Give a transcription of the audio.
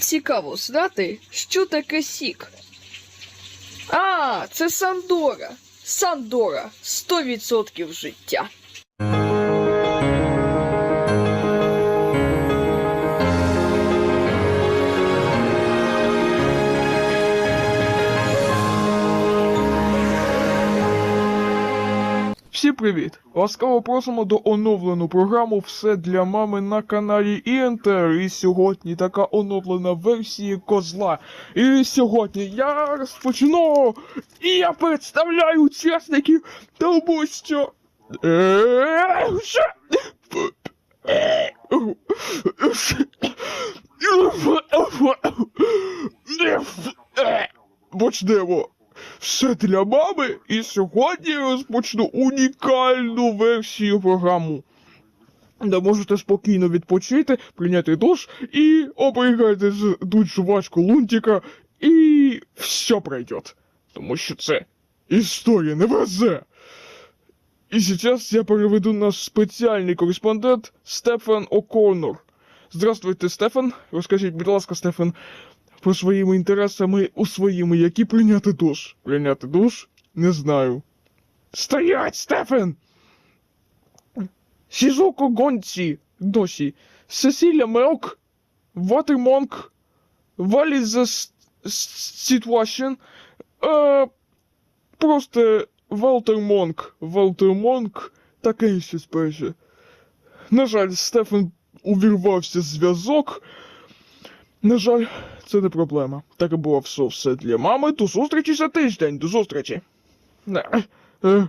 Цікаво знати, що таке сік. А, це Сандора. Сандора. 100% життя. Всім привіт! Ласкаво просимо до оновлену програму Все для мами на каналі ІНТР. І сьогодні така оновлена версія козла. І сьогодні я розпочну і я представляю учасників, тому що. Е, що? Почнемо. Все для мами, і сьогодні я розпочну унікальну версію програму. Де можете спокійно відпочити, прийняти душ і обригати з дуть жвачку лунтика, і все пройде. Тому що це історія не везе. І зараз я переведу наш спеціальний кореспондент Стефан О'Коннор. Здравствуйте, Стефан. Розкажіть, будь ласка, Стефан, своїми інтересами у своїми, які прийняти душ. Прийняти душ? Не знаю. Стоять, Стефан! Шізуко Гонці, досі. Сесіля Мелк, Ватермонк, Валі за Situation, е, просто Валтер Монк, Валтер Монк, таке щось перше. На жаль, Стефан увірвався зв'язок. На жаль, це не проблема. Так і було все, все для мами. До зустрічі за тиждень. До зустрічі. Е, е.